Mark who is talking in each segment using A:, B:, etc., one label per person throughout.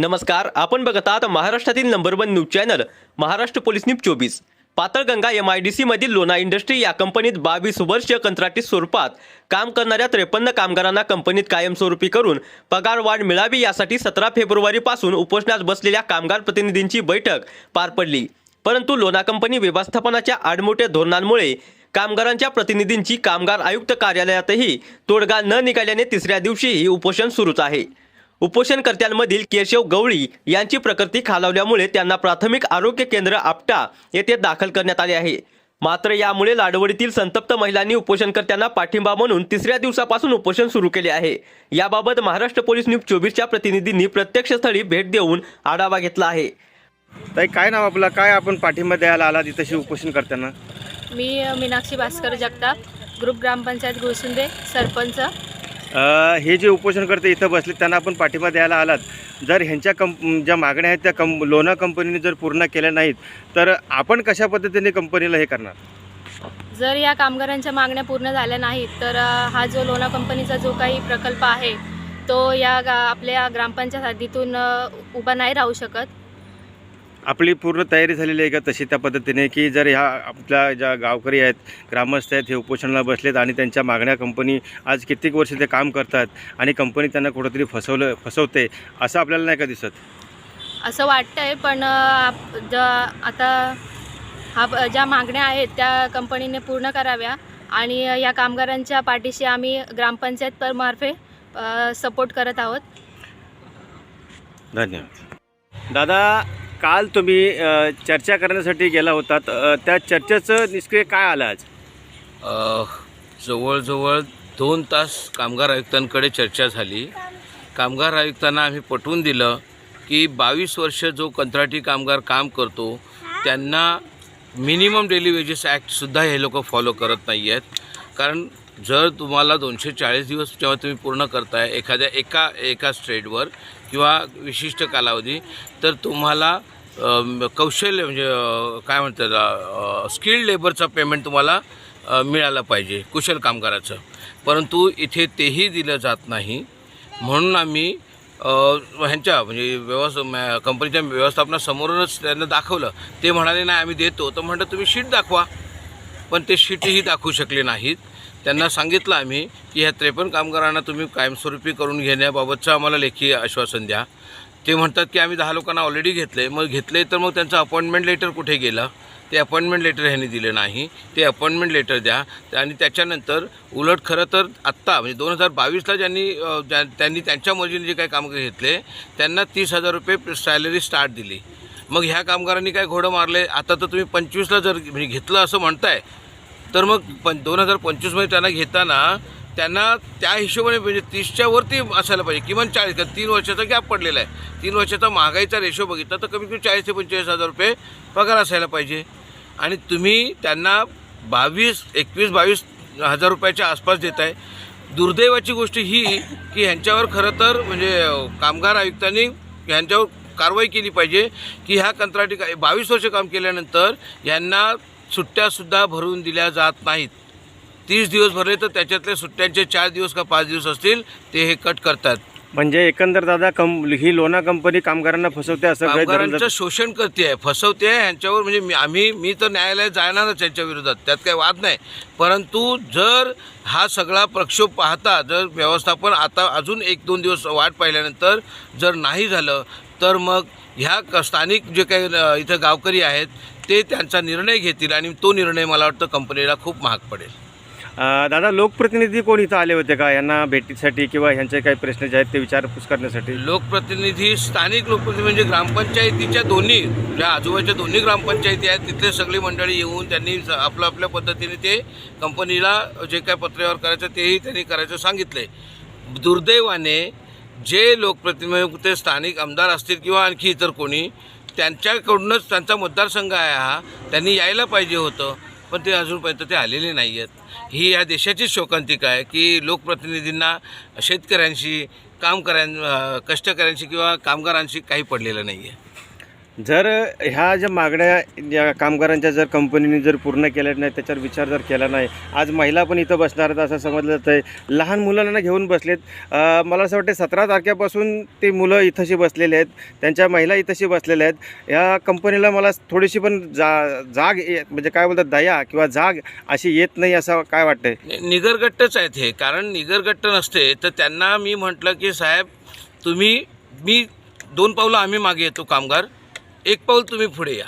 A: नमस्कार आपण बघत आहात महाराष्ट्रातील number one news channel Maharashtra police news चोवीस. Patalganga M I D C मधील लोना इंडस्ट्री या कंपनीत बावीस वर्ष कंत्राटी स्वरूपात काम करणाऱ्या त्रेपन्न कामगारांना कंपनीत कायमस्वरूपी करून पगार वाढ मिळावी यासाठी सतरा फेब्रुवारीपासून उपोषणात बसलेल्या कामगार प्रतिनिधींची बैठक पार पडली. परंतु लोना कंपनी व्यवस्थापनाच्या आडमोठ्या धोरणांमुळे कामगारांच्या प्रतिनिधींची कामगार आयुक्त कार्यालयातही तोडगा न निघाल्याने तिसऱ्या दिवशीही उपोषण सुरूच आहे. उपोषणकर्त्यांमधील केशव गवळी यांची प्रकृती खालावल्यामुळे त्यांना प्राथमिक आरोग्य केंद्र आपटा येथे दाखल करण्यात आले आहे. मात्र यामुळे लाडवडीतील संतप्त महिलांनी उपोषणकर्त्यांना पाठिंबा म्हणून तिसऱ्या दिवसापासून उपोषण सुरू केले आहे. याबाबत महाराष्ट्र पोलीस न्यूज चोवीसच्या प्रतिनिधींनी प्रत्यक्ष स्थळी भेट देऊन आढावा घेतला आहे.
B: ताई काय नाव आपलं? काय आपण पाठिंबा द्यायला आला तिथं उपोषण करताना
C: मी मीनाक्षी भास्कर जगताप ग्रुप ग्रामपंचायत गुळसुंदे सरपंच.
B: हे जे उपोषण करते इथं बसले त्यांना आपण पाठिंबा द्यायला आलात. जर ह्यांच्या कंप ज्या मागण्या आहेत त्या कं लोना कंपनीने जर पूर्ण केल्या नाहीत तर आपण कशा पद्धतीने कंपनीला हे करणार?
C: जर या कामगारांच्या मागण्या पूर्ण झाल्या नाहीत तर हा जो लोणा कंपनीचा जो काही प्रकल्प आहे तो या गा आपल्या ग्रामपंचायत हद्दीतून उभा नाही राहू शकत.
B: आपली पूर्ण तयारी झालेली आहे का तशी त्या पद्धतीने की जर ह्या आपल्या ज्या गावकरी आहेत ग्रामस्थ आहेत हे उपोषणाला बसलेत आणि त्यांच्या मागण्या कंपनी आज कित्येक वर्ष ते काम करतात आणि कंपनी त्यांना कुठंतरी फसवलं फसवते असं आपल्याला नाही का दिसत?
C: असं वाटतंय पण अ, आप- ज आता हा ज्या मागण्या आहेत त्या कंपनीने पूर्ण कराव्या आणि या कामगारांच्या पाठीशी आम्ही ग्रामपंचायत पर मार्फे सपोर्ट करत आहोत.
B: धन्यवाद. दादा काल तुम्ही अ, चर्चा करण्यासाठी गेला होतात. अ, त्या चर्चेचं निष्क्रिय काय आलं आज?
D: अ, जवळजवळ दोन तास कामगार आयुक्तांकडे चर्चा झाली. कामगार आयुक्तांना आम्ही पटवून दिलं की बावीस वर्ष जो कंत्राटी कामगार काम करतो त्यांना मिनिमम डेली वेजेस ॲक्टसुद्धा हे लोक फॉलो करत नाही आहेत कारण जर तुम्हाला दोनशे चाळीस दिवस जेव्हा तुम्ही पूर्ण करताय एखाद्या एका एका स्ट्रेटवर किंवा विशिष्ट कालावधी तर तुम्हाला कौशल्य म्हणजे काय म्हणतात स्किल्ड लेबरचं पेमेंट तुम्हाला मिळालं पाहिजे कुशल कामगाराचं. परंतु इथे तेही दिलं जात नाही. म्हणून आम्ही ह्यांच्या म्हणजे व्यवस्थ कंपनीच्या व्यवस्थापनासमोरूनच त्यांना दाखवलं. ते म्हणाले नाही आम्ही देतो. तर म्हणलं तुम्ही शीट दाखवा. पण ते शीटही दाखवू शकले नाहीत. त्यांना सांगितलं आम्ही की ह्या त्रेपन्न कामगारांना तुम्ही कायमस्वरूपी करून घेण्याबाबतचं आम्हाला लेखी आश्वासन द्या. ते म्हणतात की आम्ही दहा लोकांना ऑलरेडी घेतले मग घेतले तर मग त्यांचं अपॉइंटमेंट लेटर कुठे गेलं? ते अपॉइंटमेंट लेटर ह्यांनी दिलं नाही. ते अपॉइंटमेंट लेटर द्या. आणि त्याच्यानंतर उलट खरं तर आत्ता म्हणजे दोन हजार बावीसला ज्यांनी ज्या त्यांनी त्यांच्या मर्जीने जे काही कामगार घेतले त्यांना तीस हजार रुपये सॅलरी स्टार्ट दिली. मग ह्या कामगारांनी काय घोडं मारले? आता तर तुम्ही पंचवीसला जर म्हणजे घेतलं असं म्हणताय तर मग पण दोन हजार पंचवीसमध्ये त्यांना घेताना त्यांना त्या हिशोबाने म्हणजे तीसच्या वरती असायला पाहिजे. किमान चाळीस कारण तीन वर्षाचा गॅप पडलेला आहे. तीन वर्षाचा महागाईचा रेशो बघितला तर कमीत कमी चाळीस ते पंचेचाळीस हजार रुपये पगार असायला पाहिजे. आणि तुम्ही त्यांना बावीस एकवीस बावीस हजार रुपयाच्या आसपास देत आहे दुर्दैवाची गोष्ट ही की ह्यांच्यावर खरं तर म्हणजे कामगार आयुक्तांनी ह्यांच्यावर कारवाई केली पाहिजे की ह्या कंत्राटी का बावीस वर्ष काम केल्यानंतर यांना सुट्ट्यासुद्धा भरून दिल्या जात नाहीत. तीस दिवस भरले तर त्याच्यातले सुट्ट्यांचे चार दिवस का पाच दिवस असतील ते हे कट करतात.
B: म्हणजे एकंदर दादा कं ही लोना कंपनी कामगारांना फसवते असं
D: कामगारांचं शोषण करते आहे. फसवते आहे ह्यांच्यावर म्हणजे मी आम्ही मी तर न्यायालयात जाणारच यांच्या विरोधात. त्यात काही वाद नाही. परंतु जर हा सगळा प्रक्षोभ पाहता जर व्यवस्थापन आता अजून एक दोन दिवस वाट पाहिल्यानंतर जर नाही झालं तर मग ह्या क- स्थानिक जे काही इथं गावकरी आहेत ते त्यांचा निर्णय घेतील आणि तो निर्णय मला वाटतं कंपनीला खूप महाग पडेल.
B: अ, दादा लोकप्रतिनिधी कोण इथं आले होते का? यांना भेटीसाठी किंवा ह्यांचे काही प्रश्न जे आहेत ते विचारपूस करण्यासाठी?
D: लोकप्रतिनिधी स्थानिक लोकप्रतिनिधी म्हणजे ग्रामपंचायतीच्या दोन्ही ज्या आजूबाजूच्या दोन्ही ग्रामपंचायती आहेत तिथले सगळी मंडळी येऊन त्यांनी स- आपल्या आपल्या पद्धतीने ते कंपनीला जे काय पत्र्यावर करायचं तेही त्यांनी करायचं सांगितले दुर्दैवाने जे लोकप्रतिनिधी ते स्थानिक आमदार असतील किंवा आणखी इतर कोणी त्यांच्याकडूनच त्यांचा मतदारसंघ आहे हा त्यांनी यायला पाहिजे होतं. पण ते अजूनपर्यंत ते आलेले नाही आहेत ही या देशाचीच शोकांतिका आहे की लोकप्रतिनिधींना शेतकऱ्यांशी कामकऱ्यां कष्टकऱ्यांशी किंवा कामगारांशी काही पडलेलं नाही आहे
B: जर ह्या ज्या मागण्या या कामगारांच्या जर कंपनीने जर पूर्ण केल्या नाही त्याच्यावर विचार जर केला नाही आज महिला पण इथं बसणार आहेत असं समजलं जातं आहे लहान मुलांना घेऊन बसलेत. मला असं वाटतं सतरा तारखेपासून ते मुलं इथंशी बसलेले आहेत त्यांच्या महिला इथंशी बसलेल्या आहेत. या कंपनीला मला थोडीशी पण जा जाग ये- म्हणजे काय बोलतात दया किंवा जाग अशी येत नाही असं काय वाटतंय?
D: निगरगट्टच आहेत हे कारण निगरगट्ट नसते तर त्यांना मी म्हटलं की साहेब तुम्ही मी दोन पावलं आम्ही मागे येतो कामगार. एक पाऊल तुम्ही पुढे या.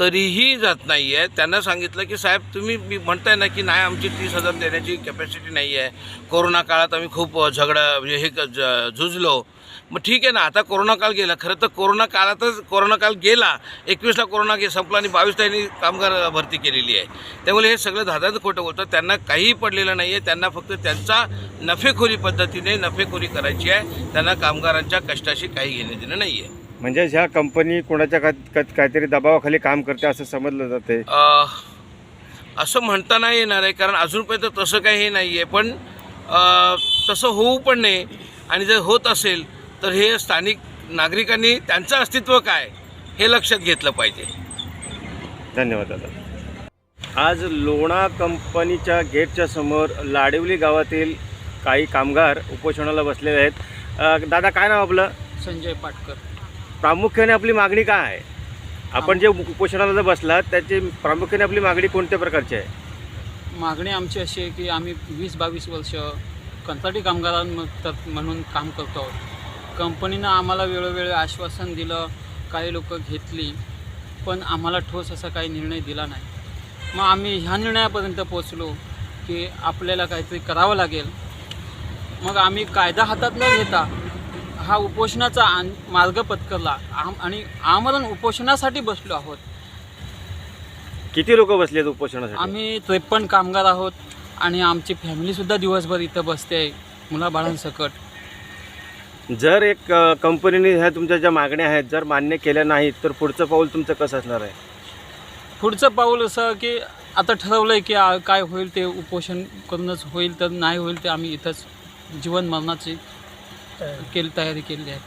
D: तरीही जात नाही आहे त्यांना सांगितलं की साहेब तुम्ही मी म्हणताय ना की नाही आमची तीस हजार देण्याची कॅपॅसिटी नाही आहे कोरोना काळात आम्ही खूप झगडा म्हणजे हे क- ज- झुजलो मग ठीक आहे ना आता कोरोना काळ गेला. खरं तर कोरोना काळातच कोरोना काळ गेला. एकवीसला कोरोना गे संपला आणि बावीस त्यांनी कामगार भरती केलेली आहे. त्यामुळे हे सगळं धादाचं खोटं बोलतं त्यांना काहीही पडलेलं नाही आहे त्यांना फक्त त्यांचा नफेखोरी पद्धतीने नफेखोरी करायची आहे. त्यांना कामगारांच्या कष्टाशी काही घेणं देणं नाही आहे
B: म्हणजे ह्या कंपनी कोणाच्या का का- काहीतरी दबावाखाली काम करते असं समजलं जाते.
D: अ, असं म्हणता नाही येणार आहे कारण अजूनपर्यंत तसं काही हे नाही आहे पण अ, तसं होऊ पण नाही आणि जर होत असेल तर हे स्थानिक नागरिकांनी त्यांचं अस्तित्व काय हे लक्षात घेतलं पाहिजे.
B: धन्यवाद दादा. आज लोणा कंपनीच्या गेटच्या समोर लाडिवली गावातील काही कामगार उपोषणाला बसलेले आहेत. अ, दादा काय नाव आपलं?
E: संजय पाटकर.
B: प्रामुख्याने आपली मागणी काय आहे? आपण जे उपोषणाला जर बसलात त्याची प्रामुख्याने आपली मागणी कोणत्या प्रकारची आहे?
E: मागणी आमची अशी आहे की आम्ही वीस बावीस वर्ष कंत्राटी कामगारां म्हणून काम करतो आहोत. कंपनीनं आम्हाला वेळोवेळी आश्वासन दिलं काही लोक घेतली पण आम्हाला ठोस असा काही निर्णय दिला नाही. मग आम्ही ह्या निर्णयापर्यंत पोचलो की आपल्याला काहीतरी करावं लागेल. मग आम्ही कायदा हातात न घेता हा उपोषणाचा आन- मार्ग पत्करला. आम आणि आमरण उपोषणासाठी बसलो आहोत.
B: किती लोक बसले आहेत उपोषणासाठी?
E: आम्ही त्रेपन्न कामगार आहोत आणि आमची फॅमिलीसुद्धा दिवसभर इथं बसते आहे मुलाबाळांसकट.
B: जर एक अ, कंपनीने ह्या तुमच्या ज्या मागण्या आहेत जर मान्य केल्या नाहीत तर पुढचं पाऊल तुमचं कसं असणार आहे?
E: पुढचं पाऊल असं की आता ठरवलं आहे की आ- काय होईल ते उपोषण करूनच होईल तर नाही होईल ते आम्ही इथंच जीवन मरणाची केली तयारी केली आहे.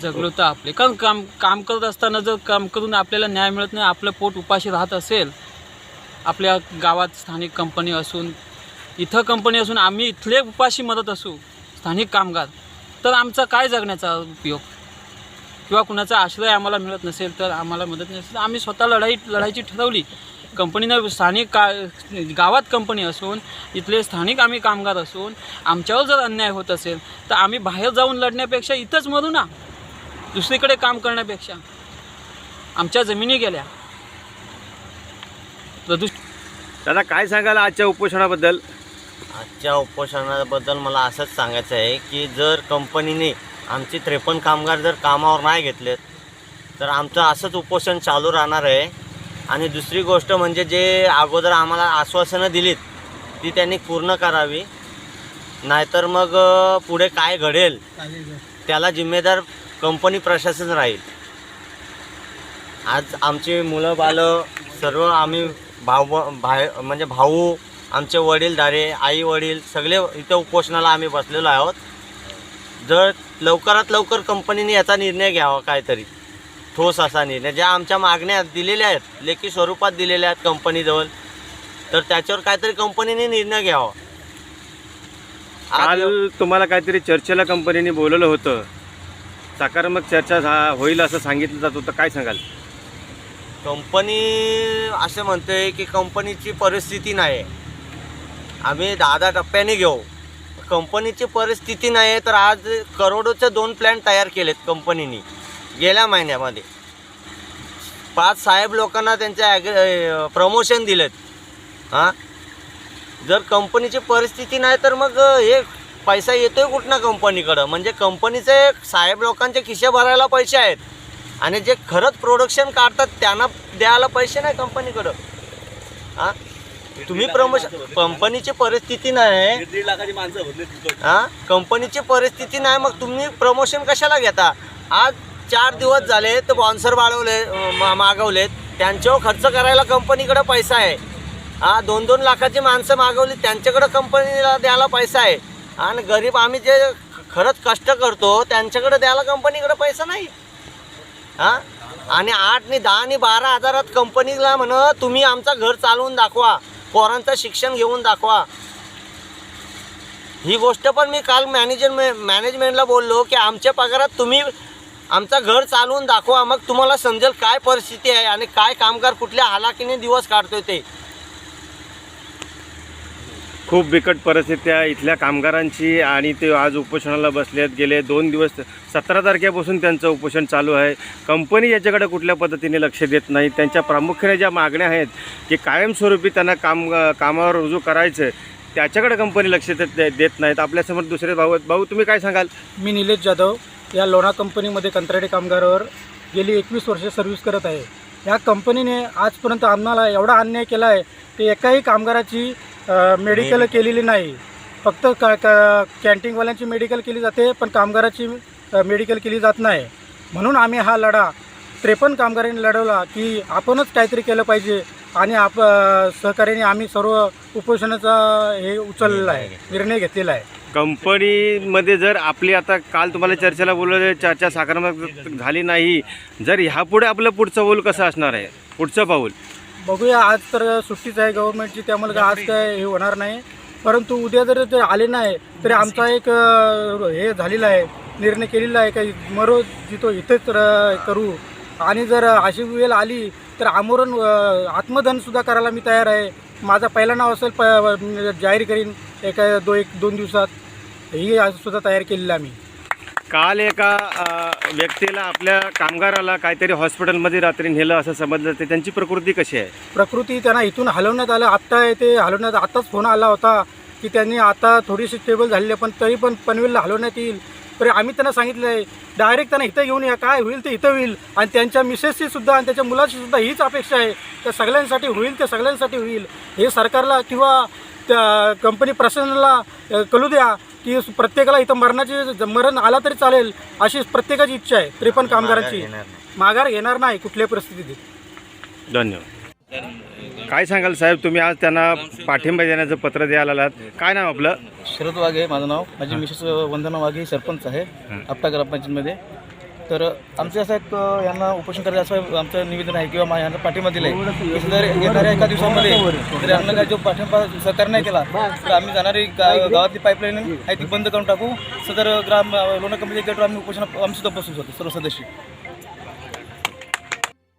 E: जगलो तर आपले. कारण काम काम करत असताना जर काम करून आपल्याला न्याय मिळत नाही आपलं पोट उपाशी राहत असेल आपल्या गावात स्थानिक कंपनी असून इथं कंपनी असून आम्ही इथले उपाशी मदत असू स्थानिक कामगार तर आमचा काय जगण्याचा उपयोग? किंवा कुणाचा आश्रय आम्हाला मिळत नसेल तर आम्हाला मदत नसेल. आम्ही स्वतः लढाई लढायची ठरवली. कंपनीनं स्थानिक का गावात कंपनी असून इथले स्थानिक आम्ही कामगार असून आमच्यावर जर अन्याय होत असेल तर आम्ही बाहेर जाऊन लढण्यापेक्षा इथंच मरू ना. दुसरीकडे काम करण्यापेक्षा. आमच्या जमिनी गेल्या. प्रदूष
B: दादा काय सांगाल आजच्या उपोषणाबद्दल?
F: आजच्या उपोषणाबद्दल मला असंच सांगायचं आहे की जर कंपनीने आमचे त्रेपन्न कामगार जर कामावर नाही घेतलेत तर आमचं असंच उपोषण चालू राहणार आहे. आणि दुसरी गोष्ट म्हणजे जे अगोदर आम्हाला आश्वासनं दिलीत ती त्यांनी पूर्ण करावी. नाहीतर मग पुढे काय घडेल त्याला जिम्मेदार कंपनी प्रशासन राहील. आज आमची मुलं बालं सर्व आम्ही भाऊ भाय म्हणजे भाऊ आमचे वडीलधारे आई वडील सगळे इथे उपोषणाला आम्ही बसलेलो आहोत. जर लवकरात लवकर कंपनीने याचा निर्णय घ्यावा काहीतरी. ठोस असा निर्णय ज्या आमच्या मागण्या दिलेल्या आहेत लेखी स्वरूपात दिलेल्या आहेत कंपनीजवळ तर त्याच्यावर काहीतरी कंपनीने निर्णय घ्यावा. आज
B: काल तुम्हाला काहीतरी चर्चेला कंपनीने बोलवलं होतं. सकारात्मक चर्चा झा- होईल असं सांगितलं जात होतं. काय सांगाल?
F: कंपनी असं म्हणते की कंपनीची परिस्थिती नाही आम्ही दहा दहा टप्प्याने घेऊ. कंपनीची परिस्थिती नाही तर आज करोडोचे दोन प्लॅन तयार केलेत कंपनीने. गेल्या महिन्यामध्ये. पाच साहेब लोकांना त्यांच्या ॲग प्रमोशन दिलेत. हां? जर कंपनीची परिस्थिती नाही तर मग हे पैसा येतोय कुठनं कंपनीकडं? म्हणजे कंपनीचे साहेब लोकांचे खिशे भरायला पैसे आहेत. आणि जे खरंच प्रोडक्शन काढतात त्यांना द्यायला पैसे नाही कंपनीकडं. हां? तुम्ही प्रमोशन कंपनीची परिस्थिती नाही.
G: दीड लाखाची माणसं
F: हां? कंपनीची परिस्थिती नाही मग तुम्ही प्रमोशन कशाला घेता? आज चार दिवस झाले तर बॉन्सर वाढवले मागवलेत. त्यांच्यावर खर्च करायला कंपनीकडं पैसा आहे. हा दोन दोन लाखाची माणसं मागवली त्यांच्याकडं कंपनीला द्यायला पैसा आहे. आणि गरीब आम्ही जे खरंच कष्ट करतो त्यांच्याकडे द्यायला कंपनीकडे पैसा नाही. हां? आणि आठ नि दहा आणि बारा हजारात कंपनीला म्हण तुम्ही आमचं घर चालवून दाखवा. पोरांचं शिक्षण घेऊन दाखवा. ही गोष्ट पण मी काल मॅनेजर मॅनेजमेंटला बोललो की आमच्या पगारात तुम्ही आमचा घर चालवून दाखवा मग तुम्हाला समजेल काय परिस्थिती आहे आणि काय कामगार कुठल्या हालाकीने दिवस काढतोय ते.
B: खूप बिकट परिस्थिती आहे इथल्या कामगारांची आणि ते आज उपोषणाला बसले आहेत. गेले दोन दिवस सतरा तारखेपासून त्यांचं उपोषण चालू आहे. कंपनी याच्याकडे कुठल्या पद्धतीने लक्ष देत नाही. त्यांच्या प्रामुख्याने ज्या मागण्या आहेत की कायमस्वरूपी त्यांना काम कामावर रुजू करायचं त्याच्याकडे कंपनी लक्ष देत देत नाहीत. आपल्यासमोर दुसरे भाऊ आहेत. भाऊ तुम्ही काय सांगाल?
G: मी निलेश जाधव या लोणा कंपनीमध्ये कंत्राटी कामगारावर गेली एकवीस वर्षे सर्व्हिस करत आहे. या कंपनीने आजपर्यंत आम्हाला एवढा अन्याय केला आहे की एकाही कामगाराची मेडिकल केलेली नाही. फक्त का का कॅन्टीनवाल्यांची मेडिकल केली जाते पण कामगाराची मेडिकल केली जात नाही. म्हणून आम्ही हा लढा त्रेपन्न कामगारांनी लढवला की आपणच काहीतरी केलं पाहिजे. आणि आप सहकार्याने आम्ही सर्व उपोषणाचा हे उचललेला आहे निर्णय घेतलेला आहे.
B: कंपनीमध्ये जर आपली आता काल तुम्हाला चर्चेला बोलवलं चर्चा सकारात्मक झाली नाही जर ह्यापुढे आपलं पुढचं पाऊल कसं असणार आहे? पुढचं पाऊल?
G: बघूया आज तर सुट्टीच आहे गव्हर्नमेंटची त्यामुळे आज काय हे होणार नाही. परंतु उद्या जर ते आले नाही तरी आमचा एक हे झालेला आहे निर्णय केलेला आहे का मरो जिथो इथेच करू. आणि जर अशी वेळ आली तर आमरण अ, आत्मदहनसुद्धा करायला मी तयार आहे. माझा पहिला नाव असेल प जाहीर करीन. एका दो एक दोन दिवसात ही आज सुद्धा तयार केलेलं आम्ही.
B: काल एका व्यक्तीला आपल्या कामगाराला काहीतरी हॉस्पिटलमध्ये रात्री नेलं असं समजलं. ते त्यांची प्रकृती कशी आहे?
G: प्रकृती त्यांना इथून हलवण्यात आलं. आत्ता ते हलवण्यात आत्ताच फोन आला होता की त्यांनी आता थोडीशी स्टेबल झालेली पण तरी पण पनवेलला हलवण्यात येईल. तरी आम्ही त्यांना सांगितलं आहे डायरेक्ट त्यांना इथं घेऊन या काय होईल ते इथं होईल. आणि त्यांच्या मिसेसची सुद्धा आणि त्याच्या मुलाची सुद्धा हीच अपेक्षा आहे त्या सगळ्यांसाठी होईल ते सगळ्यांसाठी होईल. हे सरकारला किंवा त्या कंपनी प्रशासनाला कळू द्या की प्रत्येकाला इथं मरणाची मरण आला तरी चालेल अशी प्रत्येकाची इच्छा आहे त्रेपन्न कामगारांची. माघार घेणार नाही कुठल्याही परिस्थितीत.
B: धन्यवाद. काय सांगाल साहेब? तुम्ही आज त्यांना पाठिंबा देण्याचं पत्र द्यायला आलात. काय नाव आपलं?
H: शरद वाघे माझं नाव. माझी मिसेस वंदना वाघे सरपंच आहे आपटा ग्रामपंचायतमध्ये तर आमचं असं एक यांना उपोषण करायचं असं आमचं निवेदन आहे किंवा यांना पाठिंबा दिला आहे जर येणाऱ्या एका दिवसामध्ये जर यांना काय जो पाठिंबा सहकार नाही केला तर आम्ही जाणारी गा गावातली पाईपलाईन आहे ती बंद करून टाकू. सदर ग्राम अ, लोणार कंपनी गेटवर आम्ही उपोषण सुद्धा बसू शकतो सर्व सदस्य.